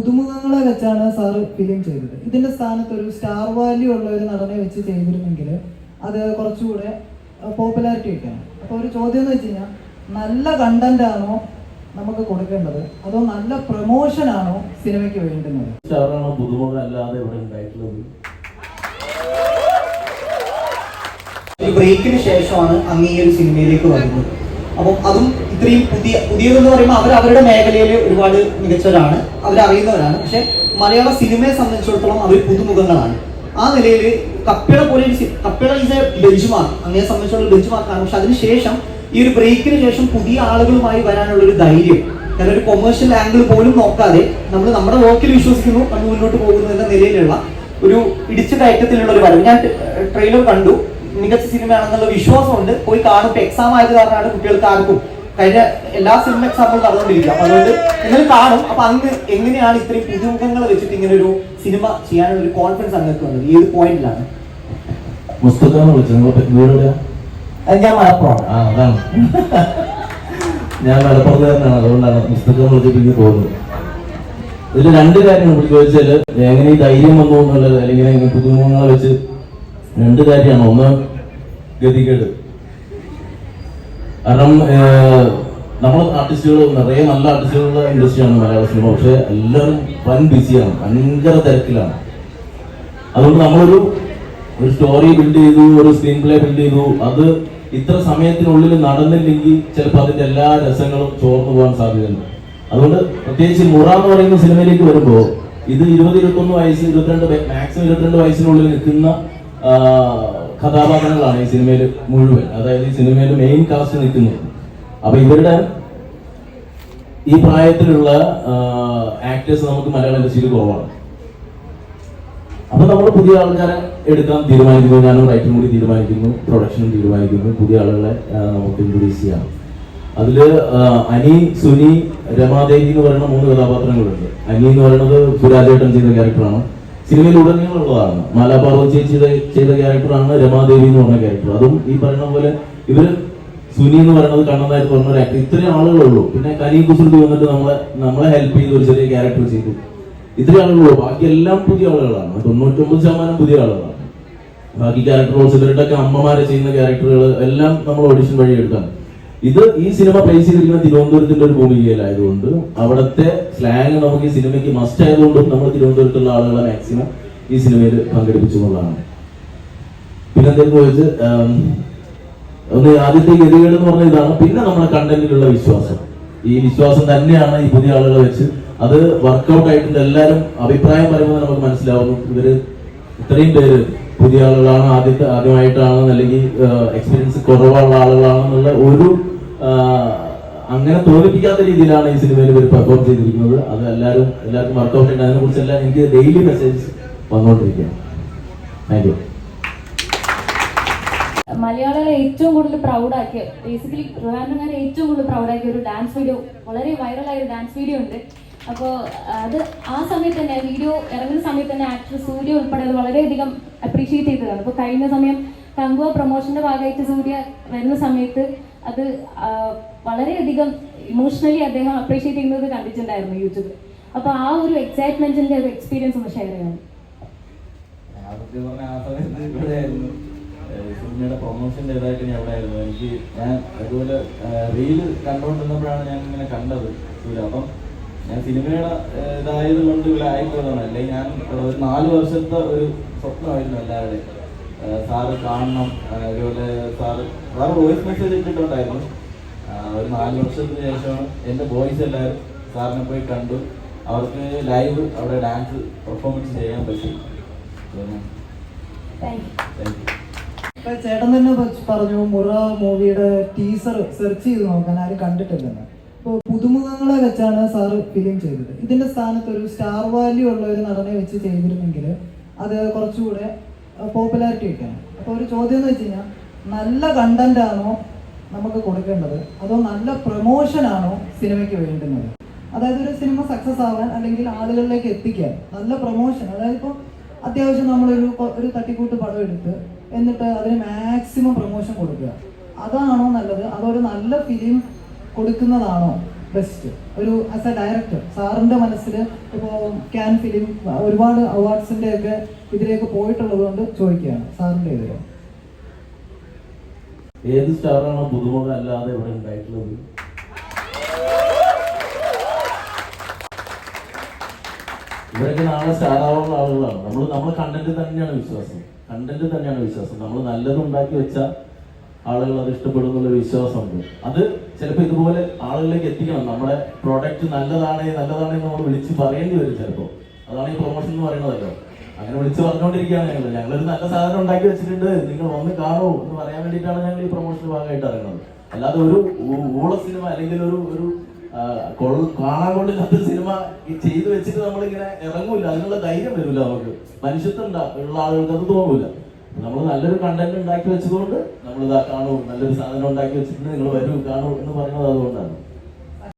പുതുമുഖങ്ങളെ വെച്ചാണ് sir film ചെയ്തത്. ഇതിന്റെ സ്ഥാനത്ത് ഒരു സ്റ്റാർ വാല്യൂ ഉള്ള ഒരു നടനെ വെച്ച് ചെയ്തിരുന്നെങ്കിൽ അത് കുറച്ചുകൂടെ പോപ്പുലാരിറ്റി ഒക്കെയാണ് അപ്പോൾ ഒരു ചോദ്യം എന്ന് വെച്ച് കഴിഞ്ഞാൽ നല്ല കണ്ടന്റ് ആണോ നമുക്ക് കൊടുക്കേണ്ടത്? അതോ നല്ല പ്രൊമോഷൻ ആണോ സിനിമയ്ക്ക് വേണ്ടുന്നത്? സ്റ്റാറാണോ പുതുമുഖം അല്ലാതെ ഇവിടെ ഉണ്ടായിട്ടുള്ളത്? ഒരു ബ്രേക്കിന് ശേഷമാണ് അങ്ങ് ഈ ഒരു സിനിമയിലേക്ക് വരുന്നത്. അപ്പം അതും ഇത്രയും പുതിയ പുതിയതെന്ന് പറയുമ്പോൾ അവർ അവരുടെ മേഖലയിൽ ഒരുപാട് മികച്ചവരാണ്. അവരറിയുന്നവരാണ്. പക്ഷെ മലയാള സിനിമയെ സംബന്ധിച്ചിടത്തോളം അവർ പുതുമുഖങ്ങളാണ്. ആ നിലയിൽ കപ്പിള പോലെ ഒരു couple is a benchmark അങ്ങനെ സംബന്ധിച്ചുള്ള ബെഞ്ച് മാർക്കാണ് പക്ഷെ അതിനുശേഷം ഈ ഒരു ബ്രേക്കിന് ശേഷം പുതിയ ആളുകളുമായി വരാനുള്ള ഒരു ധൈര്യം കാരണം ഒരു കൊമേഴ്ഷ്യൽ ആംഗിൾ പോലും നോക്കാതെ നമ്മൾ നമ്മുടെ വർക്കിൽ വിശ്വസിക്കുന്നു നമ്മൾ മുന്നോട്ട് പോകുന്നു എന്ന നിലയിലുള്ള ഒരു ഇടിച്ചു കയറ്റത്തിലുള്ള ഒരു വരവ്. ഞാൻ ട്രെയിലർ കണ്ടു. മികച്ച സിനിമയാണെന്നുള്ള വിശ്വാസമുണ്ട്. പോയി കാണുമ്പോൾ എക്സാം ആയത് കാരണമാണ് കുട്ടികൾക്ക് ആർക്കും കഴിഞ്ഞ എല്ലാ സിനിമ എക്സാമ്പിൾ നടന്നുകൊണ്ടിരിക്കുക. അപ്പൊ അതുകൊണ്ട് നിങ്ങൾ കാണും. അപ്പൊ അങ്ങ് എങ്ങനെയാണ് ഇത്രയും പുതുമുഖങ്ങൾ വെച്ചിട്ട് ഇങ്ങനെ ഒരു സിനിമ ചെയ്യാനുള്ള ഒരു കോൺഫിഡൻസ് അങ്ങക്ക് വന്നത്? ഏത് പോയിന്റിലാണ് ഞാൻ മലപ്പുറം. ഞാൻ മലപ്പുറത്തുകാരനാണ് അതുകൊണ്ടാണ് പുസ്തകം വിളിച്ചിട്ട് തോന്നുന്നത് ഇതിൽ രണ്ട് കാര്യങ്ങൾ ചോദിച്ചാൽ എങ്ങനെ ഈ ധൈര്യം വന്നു എന്നുള്ളത് അല്ലെങ്കിൽ പുതുമുഖങ്ങളെ വെച്ച് രണ്ട് കാര്യമാണ്. ഒന്ന് ഗതികേട്. കാരണം നമ്മൾ ആർട്ടിസ്റ്റുകൾ നിറയെ നല്ല ആർട്ടിസ്റ്റുകളുടെ ഇൻഡസ്ട്രിയാണ് മലയാള സിനിമ പക്ഷെ എല്ലാവരും വൻ ബിസിയാണ് ഭയങ്കര തിരക്കിലാണ്. അതുകൊണ്ട് നമ്മളൊരു ഒരു സ്റ്റോറി ബിൽഡ് ചെയ്തു ഒരു സ്ക്രീൻ പ്ലേ ബിൽഡ് ചെയ്തു അത് ഇത്ര സമയത്തിനുള്ളിൽ നടന്നില്ലെങ്കിൽ ചിലപ്പോൾ അതിന്റെ എല്ലാ രസങ്ങളും ചോർന്നു പോകാൻ സാധ്യതയുണ്ട്. അതുകൊണ്ട് പ്രത്യേകിച്ച് മുറ എന്ന് പറയുന്ന സിനിമയിലേക്ക് വരുമ്പോൾ ഇത് ഇരുപത് ഇരുപത്തൊന്ന് വയസ്സ് ഇരുപത്തിരണ്ട് മാക്സിമം ഇരുപത്തിരണ്ട് വയസ്സിനുള്ളിൽ നിൽക്കുന്ന കഥാപാത്രങ്ങളാണ് ഈ സിനിമയിൽ മുഴുവൻ. അതായത് ഈ സിനിമയിൽ മെയിൻ കാസ്റ്റ് നിൽക്കുന്നത്. അപ്പൊ ഇവരുടെ ഈ പ്രായത്തിലുള്ള ആക്ടേഴ്സ് നമുക്ക് മലയാള ഇൻഡസ്ട്രിയിൽ കുറവാണ്. അപ്പൊ നമ്മൾ പുതിയ ആൾക്കാരെ എടുക്കാൻ തീരുമാനിക്കുന്നു. ഞാനും റൈറ്റും കൂടി തീരുമാനിക്കുന്നു. പ്രൊഡക്ഷനും തീരുമാനിക്കുന്നു. പുതിയ ആളുകളെ നമുക്ക് ഇൻട്രൊഡ്യൂസ് ചെയ്യാം. അതിൽ അനി സുനി രമാദേവി എന്ന് പറയുന്ന മൂന്ന് കഥാപാത്രങ്ങളുണ്ട്. അനി എന്ന് പറയുന്നത് സുരാജേട്ടൻ ചെയ്ത ക്യാരക്ടറാണ് സിനിമയിൽ ഉടനീളമുള്ളതാണ് മാലാപാർവതി ചേച്ചി ചെയ്ത ക്യാരക്ടറാണ് രമാദേവി എന്ന് പറഞ്ഞ ക്യാരക്ടർ. അതും ഈ പറയുന്ന പോലെ ഇവർ സുനി എന്ന് പറയുന്നത് കണ്ണനായിട്ട് പറഞ്ഞ ഒരു ആക്ടർ ഇത്രയും ആളുകളുള്ളൂ. പിന്നെ കരീം കുസൃതി വന്നിട്ട് നമ്മളെ നമ്മളെ ഹെൽപ്പ് ചെയ്ത് ഒരു ചെറിയ ക്യാരക്ടർ ചെയ്തു. ഇത്രയും ആളുകളുള്ളൂ. ബാക്കി എല്ലാം പുതിയ ആളുകളാണ്. തൊണ്ണൂറ്റൊമ്പത് ശതമാനം പുതിയ ആളുകളാണ്. ബാക്കി ക്യാരക്ടർ റോൾസ് അമ്മമാരെ ചെയ്യുന്ന ക്യാരക്ടറുകൾ എല്ലാം നമ്മൾ ഓഡിഷൻ വഴി എടുക്കാം ഇത് ഈ സിനിമ പ്ലേസ് ചെയ്തിരിക്കുന്ന തിരുവനന്തപുരത്തിന്റെ ഒരു ഭൂമികയിലായതുകൊണ്ട് അവിടുത്തെ സ്ലാങ് നമുക്ക് ഈ സിനിമയ്ക്ക് മസ്റ്റ് ആയതുകൊണ്ടും നമ്മൾ തിരുവനന്തപുരത്തുള്ള ആളുകളെ മാക്സിമം ഈ സിനിമയിൽ പങ്കെടുപ്പിച്ചുകൊണ്ടാണ് പിന്നെ എന്തെങ്കിലും വെച്ച് ഒന്ന് ആദ്യത്തെ ഗതികേട് എന്ന് പറഞ്ഞ ഇതാണ്. പിന്നെ നമ്മുടെ കണ്ടന്റിലുള്ള വിശ്വാസം. ഈ വിശ്വാസം തന്നെയാണ് ഈ പുതിയ ആളുകളെ വെച്ച് അത് വർക്ക്ഔട്ട് ആയിട്ടുണ്ട്. എല്ലാവരും അഭിപ്രായം പറയുമ്പോൾ നമുക്ക് മനസ്സിലാവുന്നു. ഇവർ ഇത്രയും പേര് പുതിയ ആളുകളാണ്. ആദ്യത്തെ ആദ്യമായിട്ടാണ് അല്ലെങ്കിൽ എക്സ്പീരിയൻസ് കുറവുള്ള ആളുകളാണെന്നുള്ള ഒരു അങ്ങനെ തോൽപ്പിക്കാത്ത രീതിയിലാണ് ഈ സിനിമയിൽ ഇവർ പെർഫോം ചെയ്തിരിക്കുന്നത്. അത് എല്ലാവരും എല്ലാവർക്കും വർക്കൗട്ട് ഉണ്ട് അതിനെ കുറിച്ചെല്ലാം എനിക്ക് ഡെയിലി മെസ്സേജ് വന്നുകൊണ്ടിരിക്കുകയാണ്. താങ്ക് യു മലയാളികളെ ഏറ്റവും കൂടുതൽ പ്രൗഡാക്കിയ ബേസിക്കലി ട്രിവാൻഡ്രംകാരെ ഏറ്റവും കൂടുതൽ പ്രൗഡാക്കിയ ഒരു ഡാൻസ് വീഡിയോ വളരെ വൈറലായ ഒരു ഡാൻസ് വീഡിയോ ഉണ്ട്. അപ്പോൾ അത് ആ സമയത്ത് തന്നെ വീഡിയോ ഇറങ്ങുന്ന സമയത്ത് തന്നെ ആക്ടർ സൂര്യ ഉൾപ്പെടെ അത് വളരെയധികം അപ്രീഷിയേറ്റ് ചെയ്തതാണ്. അപ്പോൾ കഴിഞ്ഞ സമയം തങ്കുവ പ്രൊമോഷന്റെ ഭാഗമായിട്ട് സൂര്യ വരുന്ന സമയത്ത് അത് വളരെയധികം ഇമോഷണലി അദ്ദേഹം അപ്രീഷിയേറ്റ് ചെയ്യുന്നത് കണ്ടിട്ടുണ്ടായിരുന്നു യൂട്യൂബിൽ അപ്പോൾ ആ ഒരു എക്സൈറ്റ്മെന്റിന്റെ ഒരു എക്സ്പീരിയൻസ് ഒന്ന് ഷെയർ ചെയ്യാം അതൊക്കെ പറഞ്ഞ ആ സമയത്ത് ഇവിടെ ആയിരുന്നു ഏഹ് സിനിമയുടെ പ്രൊമോഷന്റെ ഇതായിട്ട് ഞാൻ അവിടെ ആയിരുന്നു എനിക്ക് ഞാൻ അതുപോലെ റീൽ കണ്ടുകൊണ്ടിരുന്നപ്പോഴാണ് ഞാൻ ഇങ്ങനെ കണ്ടത് സൂര്യ അപ്പം ഞാൻ സിനിമയുടെ ഇതായത് കൊണ്ട് ഇവിടെ ആയിപ്പോയതാണ് അല്ലെങ്കിൽ ഞാൻ ഒരു നാല് വർഷത്തെ ഒരു സ്വപ്നമായിരുന്നു എല്ലാവരുടെയും. സാറ് കാണണം. അതുപോലെ സാറ് സാറ് വോയിസ് മെസ്സേജ് ഇട്ടിട്ടുണ്ടായിരുന്നു. ഒരു നാല് വർഷത്തിന് ശേഷമാണ് എന്റെ ബോയ്സ് എല്ലാവരും സാറിനെ പോയി കണ്ടു. അവർക്ക് ലൈവ് അവിടെ ഡാൻസ് പെർഫോമൻസ് ചെയ്യാൻ പറ്റി. ചേട്ടൻ തന്നെ പറഞ്ഞു മുറ മൂവിയുടെ ടീസർ സെർച്ച് ചെയ്ത് നോക്കാൻ ആരും കണ്ടിട്ടില്ലെന്ന്. ഇപ്പോൾ പുതുമുഖങ്ങളെ വെച്ചാണ് സാറ് ഫിലിം ചെയ്തത്. ഇതിന്റെ സ്ഥാനത്ത് ഒരു സ്റ്റാർ വാല്യൂ ഉള്ള ഒരു നടനെ വെച്ച് ചെയ്തിരുന്നെങ്കിൽ അത് കുറച്ചുകൂടെ പോപ്പുലാരിറ്റി ഒക്കെയാണ് അപ്പോൾ ഒരു ചോദ്യം എന്ന് വെച്ച് കഴിഞ്ഞാൽ നല്ല കണ്ടന്റ് ആണോ നമുക്ക് കൊടുക്കേണ്ടത്? അതോ നല്ല പ്രൊമോഷൻ ആണോ സിനിമയ്ക്ക് വേണ്ടുന്നത്? അതായത് ഒരു സിനിമ സക്സസ് ആവാൻ അല്ലെങ്കിൽ ആളുകളിലേക്ക് എത്തിക്കാൻ നല്ല പ്രൊമോഷൻ അതായത് ഇപ്പോൾ അത്യാവശ്യം നമ്മളൊരു ഒരു തട്ടിക്കൂട്ട് പടം എടുത്ത് എന്നിട്ട് അതിന് മാക്സിമം പ്രൊമോഷൻ കൊടുക്കുക. അതാണോ നല്ലത്? അതോ ഒരു നല്ല ഫിലിം കൊടുക്കുന്നതാണോ? ബെസ്റ്റ് ഒരു ആസ് എ ഡയറക്ടർ സാറിന്റെ മനസ്സിൽ ഇപ്പോൾ ക്യാൻ ഫിലിം ഒരുപാട് അവാർഡ്സിന്റെ ഒക്കെ ഇതിലേക്ക് പോയിട്ടുള്ളത് കൊണ്ട് ചോദിക്കുകയാണ് സാറിന്റെ ഇതിൽ ഏത് സ്റ്റാറാണോ ബുദ്ധിമുട്ട് അല്ലാതെ ഇവിടെ ഉണ്ടായിട്ടുള്ളത്? ഇവരൊക്കെ നാളെ സ്റ്റാറാവുന്ന ആളുകളാണ്. നമ്മൾ നമ്മൾ കണ്ടന്റ് തന്നെയാണ് വിശ്വാസം. കണ്ടന്റ് തന്നെയാണ് വിശ്വാസം. നമ്മൾ നല്ലത് ഉണ്ടാക്കി വെച്ച ആളുകൾ അത് എന്നുള്ള വിശ്വാസമുണ്ട്. അത് ചിലപ്പോൾ ഇതുപോലെ ആളുകളിലേക്ക് എത്തിക്കണം. നമ്മുടെ പ്രോഡക്റ്റ് നല്ലതാണ് നല്ലതാണ് നമ്മൾ വിളിച്ച് പറയേണ്ടി വരും ചിലപ്പോൾ അതാണ് ഈ പ്രൊമോഷൻ എന്ന് പറയുന്നതല്ലോ അങ്ങനെ വിളിച്ച് പറഞ്ഞുകൊണ്ടിരിക്കുകയാണ് ഞങ്ങൾ. ഞങ്ങളൊരു നല്ല സാധനം ഉണ്ടാക്കി വെച്ചിട്ടുണ്ട്. നിങ്ങൾ വന്ന് കാണൂ എന്ന് പറയാൻ വേണ്ടിയിട്ടാണ് ഞങ്ങൾ ഈ പ്രൊമോഷൻ ഭാഗമായിട്ട് ഇറങ്ങുന്നത്. അല്ലാതെ ഒരു ഊള സിനിമ അല്ലെങ്കിൽ ഒരു ഒരു കാണാൻ കൊണ്ടില്ലാത്ത സിനിമ ചെയ്തു വെച്ചിട്ട് നമ്മളിങ്ങനെ ഇറങ്ങൂല. അതിനുള്ള ധൈര്യം വരില്ല നമുക്ക്. മനുഷ്യത്വം ഉള്ള ആളുകൾക്ക് അത് തോന്നൂല. നമ്മൾ നല്ലൊരു കണ്ടന്റ് ഉണ്ടാക്കി വെച്ചതുകൊണ്ട് നമ്മൾ ഇതാ കാണൂ നല്ലൊരു സാധനം ഉണ്ടാക്കി വെച്ചിട്ടുണ്ട് നിങ്ങൾ വരൂ കാണൂ എന്ന് പറയുന്നത് അതുകൊണ്ടാണ്.